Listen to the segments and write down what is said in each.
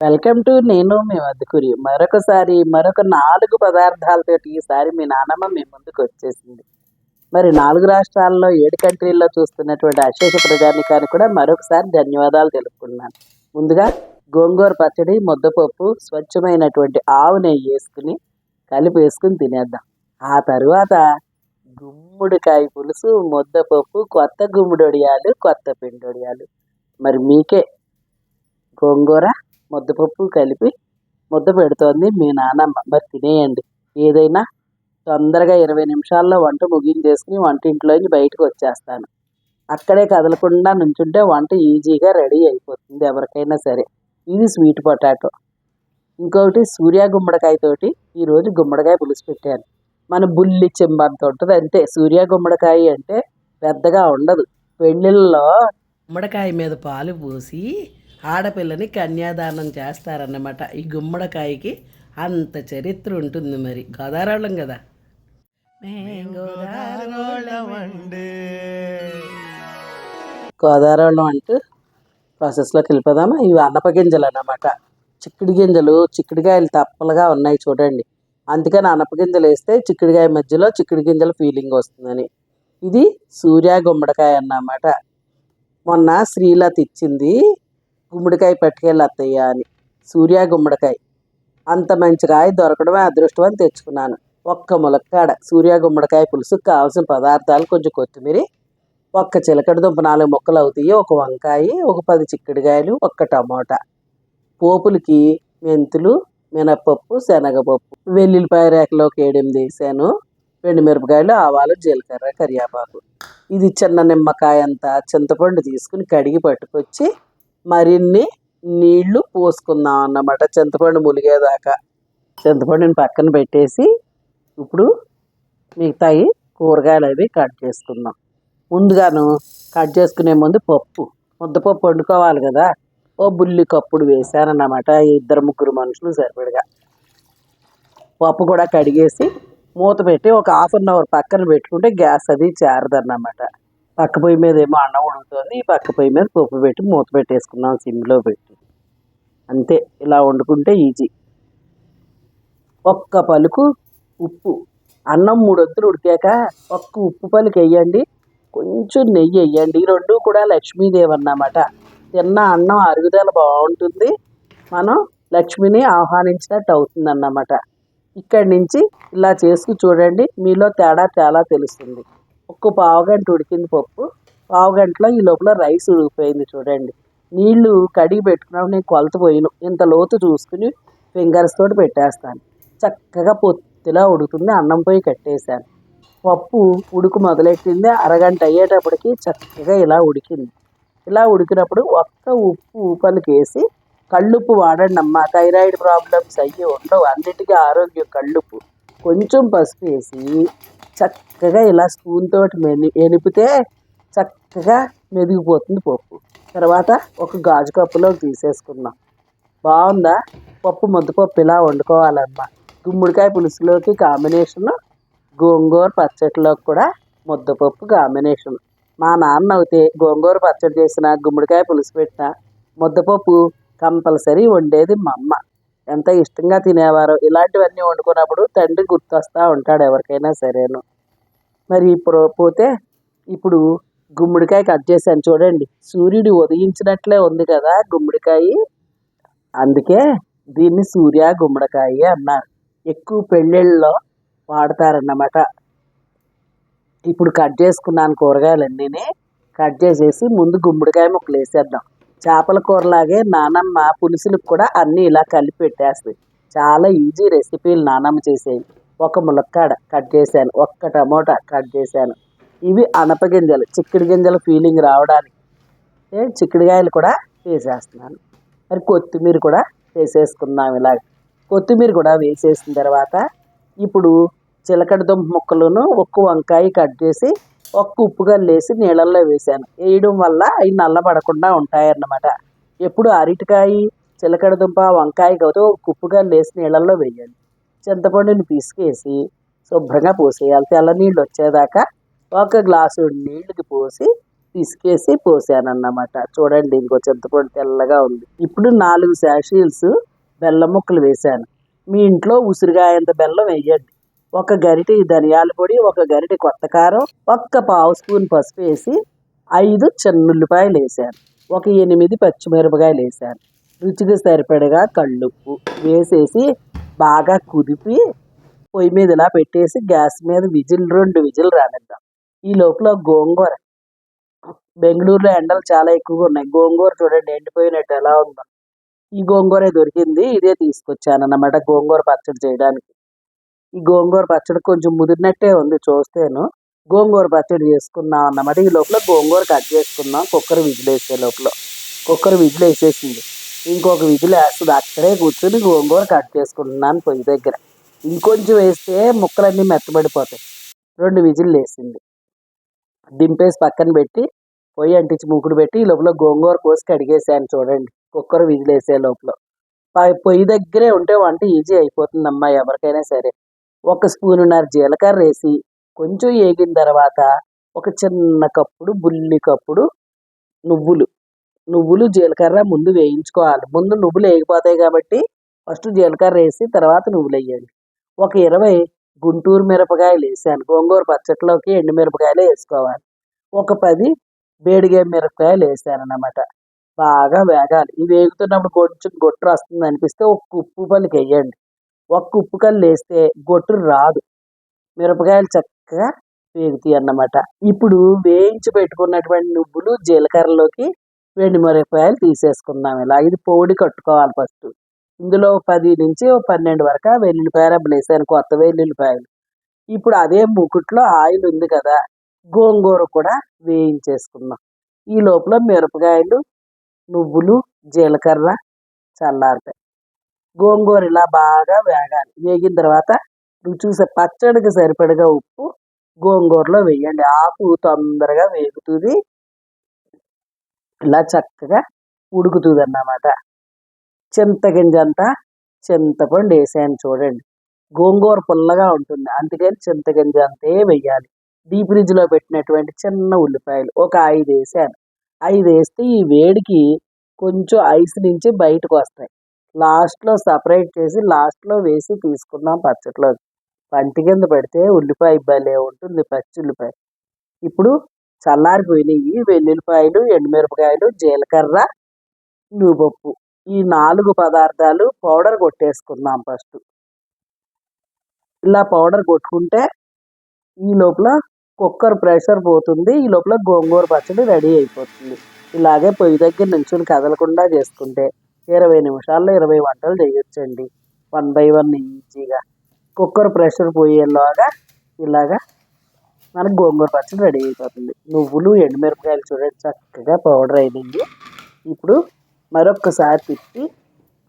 Welcome to నేను మీ వద్దకురి. మరొకసారి మరొక నాలుగు పదార్థాలతోటి ఈసారి మీ నానమ్మ మీ ముందుకు వచ్చేసింది. మరి నాలుగు రాష్ట్రాల్లో ఏడు కంట్రీల్లో చూస్తున్నటువంటి అశేష ప్రజానికాన్ని కూడా మరొకసారి ధన్యవాదాలు తెలుపుకున్నాను ముందుగా గోంగూర పచ్చడి ముద్దపప్పు స్వచ్ఛమైనటువంటి ఆవు నెయ్యి వేసుకుని కలిపి వేసుకుని తినేద్దాం. ఆ తరువాత గుమ్మడికాయ పులుసు ముద్దపప్పు కొత్త గుమ్మడొడియాలు కొత్త పిండొడియాలు మరి మీకే గోంగూర ముద్దపప్పు కలిపి ముద్ద పెడుతోంది. మీ నానమ్మ మరి తినేయండి. ఏదైనా తొందరగా ఇరవై నిమిషాల్లో వంట ముగించేసుకుని వంటింట్లోంచి బయటకు వచ్చేస్తాను. అక్కడే కదలకుండా నుంచుంటే వంట ఈజీగా రెడీ అయిపోతుంది ఎవరికైనా సరే. ఇది స్వీట్ పొటాటో. ఇంకొకటి సూర్య గుమ్మడికాయతోటి ఈరోజు గుమ్మడికాయ పులుసు పెట్టాను. మన బుల్లి చెంబంత ఉంటుంది అంతే. సూర్య గుమ్మడికాయ అంటే పెద్దగా ఉండదు. పెళ్ళిళ్ళలో గుమ్మడికాయ మీద పాలు పోసి ఆడపిల్లని కన్యాదానం చేస్తారన్నమాట. ఈ గుమ్మడికాయకి అంత చరిత్ర ఉంటుంది మరి. గోదావరం కదా. గోదావరిలో అంటూ ప్రాసెస్లోకి వెళ్ళిపోదామా? ఇవి అన్నప గింజలు అన్నమాట. చిక్కుడు గింజలు చిక్కుడుకాయలు తప్పలుగా ఉన్నాయి చూడండి. అందుకని అనప గింజలు వేస్తే చిక్కుడుకాయ మధ్యలో చిక్కుడు గింజల ఫీలింగ్ వస్తుందని. ఇది సూర్య గుమ్మడికాయ అన్నమాట. మొన్న శ్రీలత ఇచ్చింది గుమ్మడికాయ పట్టుకెళ్ళి అత్తయ్య అని. సూర్య గుమ్మడికాయ. అంత మంచి కాయ దొరకడమే అదృష్టం అని తెచ్చుకున్నాను. ఒక్క ములక్కాడ. సూర్య గుమ్మడికాయ పులుసుకు కావాల్సిన పదార్థాలు కొంచెం కొత్తిమీర ఒక్క చిలకడ దుంప నాలుగు ముక్కలు అవుతాయి ఒక వంకాయ ఒక పది చిక్కుడుకాయలు ఒక్క టమోటా. పోపులకి మెంతులు మినప్పప్పు శనగపప్పు వెల్లుల్లిపాయ రేకలు ఒక ఏడెనిమిది వేసాను మిరపకాయలు ఆవాలు జీలకర్ర కరివేపాకు. ఇది చిన్న నిమ్మకాయ అంతా చింతపండు తీసుకుని కడిగి పట్టుకొచ్చి మరిన్ని నీళ్ళు పోసుకుందాం అన్నమాట. చింతపండు ములిగేదాకా. చింతపండుని పక్కన పెట్టేసి ఇప్పుడు మిగతాయి కూరగాయలు అవి కట్ చేసుకుందాం. ముందుగాను కట్ చేసుకునే ముందు పప్పు. ముద్దపప్పు వండుకోవాలి కదా. ఓ బుల్లి కప్పుడు వేసానన్నమాట ఇద్దరు ముగ్గురు మనుషులు సరిపడగా. పప్పు కూడా కడిగేసి మూత పెట్టి ఒక హాఫ్ అన్ అవర్ పక్కన పెట్టుకుంటే గ్యాస్ అది చేరదన్నమాట పక్క పొయ్యి మీద ఏమో అన్నం ఉడుకుతుంది ఈ పక్క పొయ్యి మీద పప్పు పెట్టి మూత పెట్టేసుకున్నాం సిమ్లో పెట్టి. అంతే ఇలా వండుకుంటే ఈజీ. ఒక్క పలుకు ఉప్పు. అన్నం మూడొత్తులు ఉడికాక ఒక్క ఉప్పు పలుకు వేయండి. కొంచెం నెయ్యి వేయండి. ఈ రెండు కూడా లక్ష్మీదేవి అన్నమాట. తిన్న అన్నం అరుగుదల బాగుంటుంది. మనం లక్ష్మిని ఆహ్వానించినట్టు అవుతుంది అన్నమాట ఇక్కడి నుంచి ఇలా చేసుకు చూడండి. మీలో తేడా చాలా తెలుస్తుంది. ఒక్క పావుగంట ఉడికింది పప్పు. పావుగంటలో ఈ లోపల రైస్ ఉడికిపోయింది చూడండి. నీళ్ళు కడిగి పెట్టుకున్నప్పుడు నేను కొలత పోయిను. ఇంత లోతు చూసుకుని ఫింగర్స్ తోటి పెట్టేస్తాను. చక్కగా పొత్తిలా ఉడుకుతుంది అన్నం పోయి కట్టేశాను. పప్పు ఉడుకు మొదలెట్టింది అరగంట అయ్యేటప్పటికి చక్కగా ఇలా ఉడికింది. ఇలా ఉడికినప్పుడు ఒక్క ఉప్పు ఉప్పలకి వేసి కళ్ళుప్పు వాడండి అమ్మ. థైరాయిడ్ ప్రాబ్లమ్స్ అయ్యి ఉండవు. అన్నిటికీ ఆరోగ్యం కళ్ళుప్పు. కొంచెం పసుపు వేసి చక్కగా ఇలా స్పూన్ తోటి మెని ఎనిపితే చక్కగా మెదిగిపోతుంది పప్పు. తర్వాత ఒక గాజు కప్పులో తీసేసుకున్నాం బాగుందా? పప్పు ముద్దపప్పు ఇలా వండుకోవాలమ్మా. గుమ్మడికాయ పులుసులోకి కాంబినేషన్ గోంగూర పచ్చడిలోకి కూడా ముద్దపప్పు కాంబినేషన్ మా నాన్న అయితే గోంగూర పచ్చడి చేసిన గుమ్మడికాయ పులుసు పెట్టిన ముద్దపప్పు కంపల్సరీ వండేది మా అమ్మ. ఎంత ఇష్టంగా తినేవారు. ఇలాంటివన్నీ వండుకున్నప్పుడు తండ్రి గుర్తొస్తూ ఉంటాడు ఎవరికైనా సరేను. మరి ఇప్పుడు పోతే ఇప్పుడు గుమ్మడికాయ కట్ చేశాను చూడండి. సూర్యుడు ఉదయించినట్లే ఉంది కదా గుమ్మడికాయ. అందుకే దీన్ని సూర్య గుమ్మడికాయ అన్నారు. ఎక్కువ పెళ్ళిళ్ళలో వాడతారన్నమాట. ఇప్పుడు కట్ చేసుకున్నాను కూరగాయలన్నీ కట్ చేసేసి ముందు గుమ్మడికాయ ముక్కలు వేసేద్దాం. చేపల కూరలాగే నానమ్మ పులుసులకు కూడా అన్నీ ఇలా కలిపి పెట్టేస్తాయి చాలా ఈజీ రెసిపీలు నానమ్మ చేసేవి. ఒక ములక్కాడ కట్ చేశాను. ఒక్క టమోటా కట్ చేశాను. ఇవి అనప గింజలు చిక్కుడు గింజల ఫీలింగ్ రావడానికి. ఏ చిక్కుడుకాయలు కూడా వేసేస్తున్నాను. మరి కొత్తిమీర కూడా వేసేసుకుందాం ఇలాగ. కొత్తిమీర కూడా వేసేసిన తర్వాత ఇప్పుడు చిలకడ దుంప ముక్కలను ఒక్క వంకాయ కట్ చేసి ఒక్క ఉప్పుగా లేసి నీళ్ళల్లో వేసాను. వేయడం వల్ల అవి నల్లబడకుండా ఉంటాయన్నమాట. ఎప్పుడు అరటికాయ చిలకడ దుంప వంకాయ కాబట్టి ఒక ఉప్పుగా లేసి నీళ్ళల్లో వేయాలి. చింతపండుని పిసికేసి శుభ్రంగా పోసేయాలి. తెల్ల నీళ్ళు వచ్చేదాకా ఒక గ్లాసు నీళ్ళకి పోసి పిసికేసి పోసానన్నమాట. చూడండి ఇంకో చింతపండు తెల్లగా ఉంది. ఇప్పుడు నాలుగు శాషీల్స్ బెల్లం ముక్కలు వేశాను మీ ఇంట్లో ఉసిరిగాయంత బెల్లం వేయండి. ఒక గరిటె ధనియాల పొడి ఒక గరిటె కొత్త కారం ఒక్క పావు స్పూన్ పసుపు వేసి ఐదు చిన్నుల్లిపాయలు వేసాను. ఒక ఎనిమిది పచ్చిమిరపకాయలు వేసాను. రుచికి సరిపడగా కళ్ళుప్పు వేసేసి బాగా కుదిపి పొయ్యి మీద ఇలా పెట్టేసి గ్యాస్ మీద విజిల్ రెండు విజిల్ రానిద్దాం. ఈ లోపల గోంగూర. బెంగళూరులో ఎండలు చాలా ఎక్కువగా ఉన్నాయి. గోంగూర చూడండి ఎండిపోయినట్టు ఎలా ఉందో. ఈ గోంగూర దొరికింది ఇదే తీసుకొచ్చాను అన్నమాట గోంగూర పచ్చడి చేయడానికి. ఈ గోంగూర పచ్చడి కొంచెం ముదిరినట్టే ఉంది చూస్తేను. గోంగూర పచ్చడి చేసుకున్నాం అన్నమాట. ఈ లోపల గోంగూర కట్ చేసుకున్నాం కుక్కర్ విజిలేసే లోపల. కుక్కర్ విజిలేసేసింది ఇంకొక విజిల్ వేస్తుంది. అక్కడే కూర్చొని గోంగూర కట్ చేసుకుంటున్నాను పొయ్యి దగ్గర. ఇంకొంచెం వేస్తే ముక్కలన్నీ మెత్తబడిపోతాయి. రెండు విజిల్లు వేసింది. దింపేసి పక్కన పెట్టి పొయ్యి అంటించి మూకుడు పెట్టి ఈ లోపల గోంగూర కోసి కడిగేసాను చూడండి. కుక్కర్ విజిల్ వేసే లోపల. పొయ్యి దగ్గరే ఉంటే వంట ఈజీ అయిపోతుందమ్మా ఎవరికైనా సరే. ఒక స్పూనున్నర జీలకర్ర వేసి కొంచెం వేగిన తర్వాత ఒక చిన్న కప్పుడు బుల్లి కప్పుడు నువ్వులు. నువ్వులు జీలకర్ర ముందు వేయించుకోవాలి. ముందు నువ్వులు వేగిపోతాయి కాబట్టి ఫస్ట్ జీలకర్ర వేసి తర్వాత నువ్వులు వేయండి ఒక ఇరవై గుంటూరు మిరపకాయలు వేసాను. గోంగూర పచ్చట్లోకి ఎండు మిరపకాయలు వేసుకోవాలి. ఒక పది వేడిగే మిరపకాయలు వేసాను అన్నమాట బాగా వేగాలి. ఇవి వేగుతున్నప్పుడు కొంచెం గొట్టు వస్తుంది అనిపిస్తే ఒక ఉప్పు పల్లికి వేయండి. ఒక్క ఉప్పు కల్లు వేస్తే గొట్టు రాదు. మిరపకాయలు చక్కగా వేగుతాయి అన్నమాట. ఇప్పుడు వేయించి పెట్టుకున్నటువంటి నువ్వులు జీలకర్రలోకి వెండి మిరపకాయలు తీసేసుకుందాం ఇలా. ఇది పొడి కట్టుకోవాలి ఫస్ట్. ఇందులో పది నుంచి పన్నెండు వరకు వెల్లుల్లిపాయలు అప్పుడు వేసాను కొత్త వెల్లుల్లిపాయలు. ఇప్పుడు అదే మూకుట్లో ఆయిల్ ఉంది కదా గోంగూర కూడా వేయించేసుకుందాం. ఈ లోపల మిరపకాయలు నువ్వులు జీలకర్ర చల్లారుతాయి గోంగూర ఇలా బాగా వేగాలి. వేగిన తర్వాత రుచి పచ్చడికి సరిపడగా ఉప్పు గోంగూరలో వేయండి. ఆకు తొందరగా వేగుతుంది. ఇలా చక్కగా ఉడుకుతుంది అన్నమాట. చింతగింజ అంతా చింతపండు వేసాను చూడండి. గోంగూర పుల్లగా ఉంటుంది. అందుకని చింతగింజ అంతే వేయాలి. డీప్ ఫ్రిడ్జ్లో పెట్టినటువంటి చిన్న ఉల్లిపాయలు ఒక ఐదు వేసాను. ఐదు వేస్తే ఈ వేడికి కొంచెం ఐస్ నుంచి బయటకు వస్తాయి. లాస్ట్లో సపరేట్ చేసి లాస్ట్లో వేసి తీసుకున్నాం పచ్చట్లో పంటి కింద పెడితే ఉల్లిపాయ భలే ఉంటుంది పచ్చి ఉల్లిపాయ. ఇప్పుడు చల్లారిపోయినాయి. వెల్లుల్లిపాయలు ఎండుమిరపకాయలు జీలకర్ర నువ్వుపప్పు. ఈ నాలుగు పదార్థాలు పౌడర్ కొట్టేసుకుందాం ఫస్ట్. ఇలా పౌడర్ కొట్టుకుంటే ఈ లోపల కుక్కర్ ప్రెషర్ పోతుంది. ఈ లోపల గోంగూర పచ్చడి రెడీ అయిపోతుంది. ఇలాగే పొయ్యి దగ్గర నుంచుని కదలకుండా చేసుకుంటే ఇరవై నిమిషాల్లో ఇరవై వంటలు చేయొచ్చండి. వన్ బై వన్ ఈజీగా. కుక్కర్ ప్రెషర్ పోయేలాగా ఇలాగా మనకు గోంగూర పచ్చడి రెడీ అయిపోతుంది. నువ్వులు ఎండుమిరపకాయలు చూడండి చక్కగా పౌడర్ అయినాయి ఇప్పుడు మరొక్కసారి తిప్పి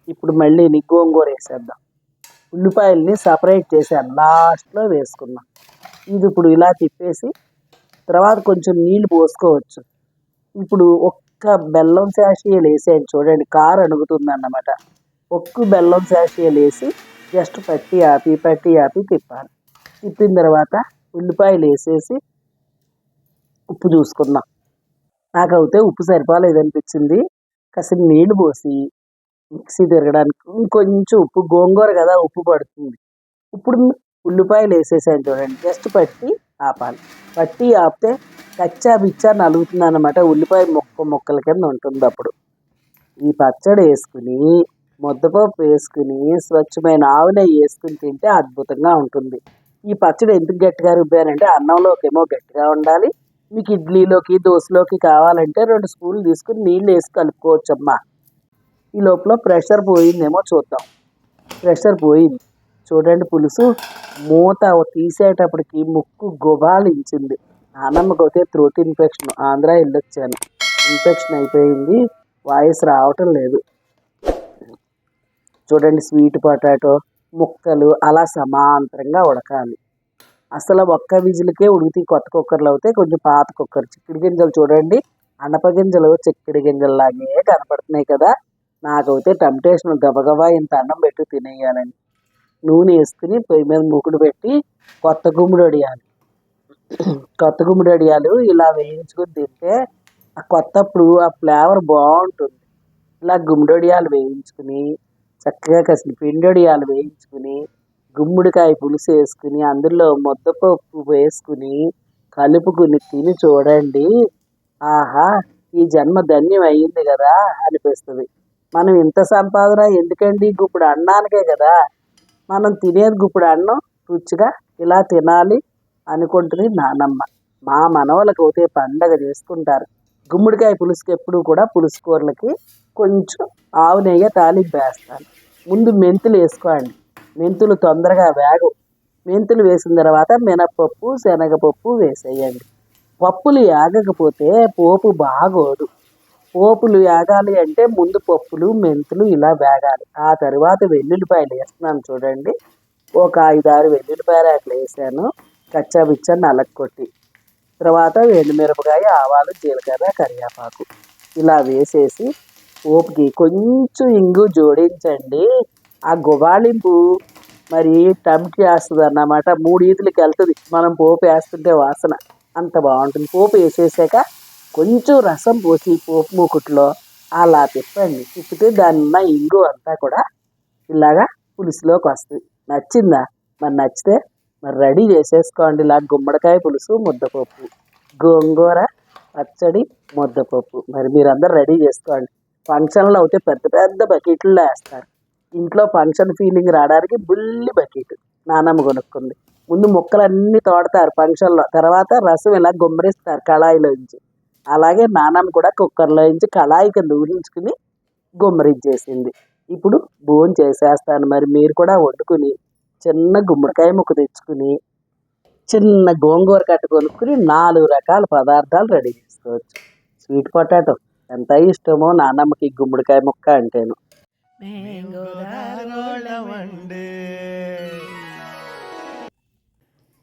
ఇప్పుడు మళ్ళీ గోంగూర వేసేద్దాం. ఉల్లిపాయల్ని సపరేట్ చేసాను లాస్ట్లో వేసుకున్నాం ఇది ఇప్పుడు ఇలా తిప్పేసి తర్వాత కొంచెం నీళ్ళు పోసుకోవచ్చు. ఇప్పుడు ఒక్క బెల్లం శాషియలు వేసేయండి. చూడండి కారు అణుగుతుంది అన్నమాట ఒక్క బెల్లం శాషియలు వేసి జస్ట్ పట్టి ఆపి పట్టి ఆపి తిప్పాలి. తిప్పిన తర్వాత ఉల్లిపాయలు వేసేసి ఉప్పు చూసుకుందాం నాకైతే ఉప్పు సరిపోలేదు అనిపించింది కాసేపు నీళ్ళు పోసి మిక్సీ తిరగడానికి ఇంకొంచెం ఉప్పు గోంగూర కదా ఉప్పు పడుతుంది. ఇప్పుడు ఉల్లిపాయలు వేసేసాను చూడండి. జస్ట్ పట్టి ఆపాలి. పట్టి ఆపితే కచ్చా బిచ్చా నలుగుతుంది అనమాట ఉల్లిపాయ మొక్క మొక్కల కింద ఉంటుంది అప్పుడు. ఈ పచ్చడి వేసుకుని ముద్దపప్పు వేసుకుని స్వచ్ఛమైన ఆవు నెయ్యి వేసుకుని తింటే అద్భుతంగా ఉంటుంది. ఈ పచ్చడి ఎందుకు గట్టిగా రుబ్బానంటే అన్నంలోకి ఏమో గట్టిగా ఉండాలి. మీకు ఇడ్లీలోకి దోశలోకి కావాలంటే రెండు స్పూన్లు తీసుకుని నీళ్ళు వేసి కలుపుకోవచ్చమ్మా. ఈ లోపల ప్రెషర్ పోయిందేమో చూద్దాం. ప్రెషర్ పోయింది. చూడండి పులుసు. మూత తీసేటప్పటికి ముక్కు గుబాలించింది. నానమ్మకి అయితే త్రోట్ ఇన్ఫెక్షన్ ఆంధ్ర వెళ్ళొచ్చాను. ఇన్ఫెక్షన్ అయిపోయింది. వాయిస్ రావటం లేదు. చూడండి స్వీట్ పొటాటో. ముక్కలు అలా సమాంతరంగా ఉడకాలి. అసలు ఒక్క విజిలకే ఉడికితే కొత్త కుక్కర్లు అవుతాయి కొంచెం పాత కుక్కర్ చిక్కుడు గింజలు చూడండి. అనప గింజలు చిక్కుడు గింజల్లాగే కనపడుతున్నాయి కదా. నాకైతే టెంప్టేషన్ గబగబా ఇంత అన్నం పెట్టి తినేయాలని. నూనె వేసుకుని పొయ్యి మీద మూకుడు పెట్టి కొత్త గుమ్మడి వడియాలి కొత్త గుమ్మడి వడియాలు ఇలా వేయించుకుని తింటే ఆ కొత్తప్పుడు ఆ ఫ్లేవర్ బాగుంటుంది. ఇలా గుమ్మడియాలు వేయించుకుని చక్కగా కసిన పిండొడియాలు వేయించుకుని గుమ్మడికాయ పులుసు వేసుకుని అందులో ముద్దపప్పు వేసుకుని కలుపుకుని తిని చూడండి. ఆహా ఈ జన్మ ధన్యం అయ్యింది కదా అనిపిస్తుంది. మనం ఇంత సంపాదన ఎందుకండి గుప్పుడు అన్నానికే కదా? మనం తినేది గుప్పుడు అన్నం రుచిగా ఇలా తినాలి అనుకుంటుంది నానమ్మ. మా మనవలకు అయితే పండగ చేసుకుంటారు. గుమ్మడికాయ పులుసుకి ఎప్పుడు కూడా పులుసు కూరలకి కొంచెం ఆవు నెయ్యి తాలింపు వేస్తాను. ముందు మెంతులు వేసుకోండి. మెంతులు తొందరగా వేగవు మెంతులు వేసిన తర్వాత మినప్పప్పు శనగపప్పు వేసేయండి. పప్పులు యాగకపోతే పోపు బాగోదు. పోపులు యాగాలి అంటే ముందు పప్పులు మెంతులు ఇలా వేగాలి. ఆ తర్వాత వెల్లుల్లిపాయలు వేస్తున్నాను చూడండి. ఒక ఐదారు వెల్లుల్లిపాయలు అట్లా వేసాను. కచ్చా బిచ్చా నలక్కొట్టి. తర్వాత ఎండుమిరపకాయ ఆవాలు జీలకర్ర కరివేపాకు ఇలా వేసేసి పోపుకి కొంచెం ఇంగు జోడించండి. ఆ గుబాళింపు మరి టమిటీ వేస్తుంది అన్నమాట. మూడు ఈతులకి వెళ్తుంది. మనం పోపు వేస్తుంటే వాసన అంత బాగుంటుంది. పోపు వేసేసాక కొంచెం రసం పోసి పోపు మూకుట్లో అలా తిప్పండి. తిప్పితే దాని ఉన్న ఇంగు అంతా కూడా ఇలాగా పులుసులోకి వస్తుంది. నచ్చిందా? మరి నచ్చితే మరి రెడీ చేసేసుకోండి. ఇలా గుమ్మడికాయ పులుసు ముద్దపప్పు గోంగూర పచ్చడి ముద్దపప్పు మరి మీరందరూ రెడీ చేసుకోండి. ఫంక్షన్లో అయితే పెద్ద పెద్ద బకెట్లు వేస్తారు. ఇంట్లో ఫంక్షన్ ఫీలింగ్ రావడానికి బుల్లి బకెట్ నానమ్మ కొనుక్కుంది. ముందు ముక్కలన్నీ తోడతారు ఫంక్షన్లో తర్వాత రసం ఇలా గుమ్మరిస్తారు కళాయిలోంచి అలాగే నానమ్మ కూడా కుక్కర్లో నుంచి కళాయి కింద ఊరించుకుని గుమ్మరించేసింది ఇప్పుడు భోజనం చేసేస్తాను. మరి మీరు కూడా వండుకుని చిన్న గుమ్మడికాయ ముక్క తెచ్చుకుని చిన్న గోంగూర కట్ట కొనుక్కుని నాలుగు రకాల పదార్థాలు రెడీ చేసుకోవచ్చు. స్వీట్ పొటాటో ఎంత ఇష్టమో నాన్నమ్మకి గుమ్మడికాయ ముక్క అంటేను.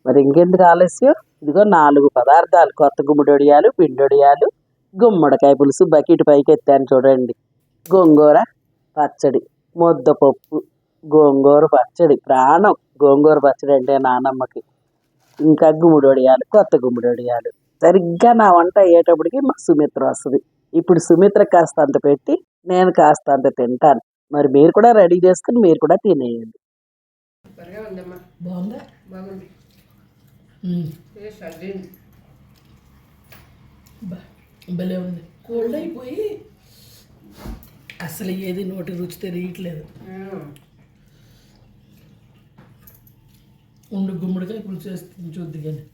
మరి ఇంకెందుకు ఆలస్యం? ఇదిగో నాలుగు పదార్థాలు. కొత్త గుమ్మడొడియాలు పిండొడియాలు గుమ్మడికాయ పులుసు బకెట్ పైకి ఎత్తాను చూడండి. గోంగూర పచ్చడి ముద్దపప్పు గోంగూర పచ్చడి ప్రాణం గోంగూర పచ్చడి అంటే నానమ్మకి. ఇంకా గుమ్మడొడియాలు కొత్త గుమ్మడొడియాలు. సరిగ్గా నా వంట అయ్యేటప్పటికి మా సుమిత్ర వస్తుంది. ఇప్పుడు సుమిత్ర కాస్త అంత పెట్టి నేను కాస్త అంత తింటాను. మరి మీరు కూడా రెడీ చేసుకుని మీరు కూడా తినేయండి. బాగుందా? బాగుంది. భలే ఉంది. కోల్డ్ అయిపోయి అసలు ఏది నోటి రుచి తెలియట్లేదు. ఉండు గుమ్మడికాయ పులుసు వేస్తుంది చూద్ది కానీ.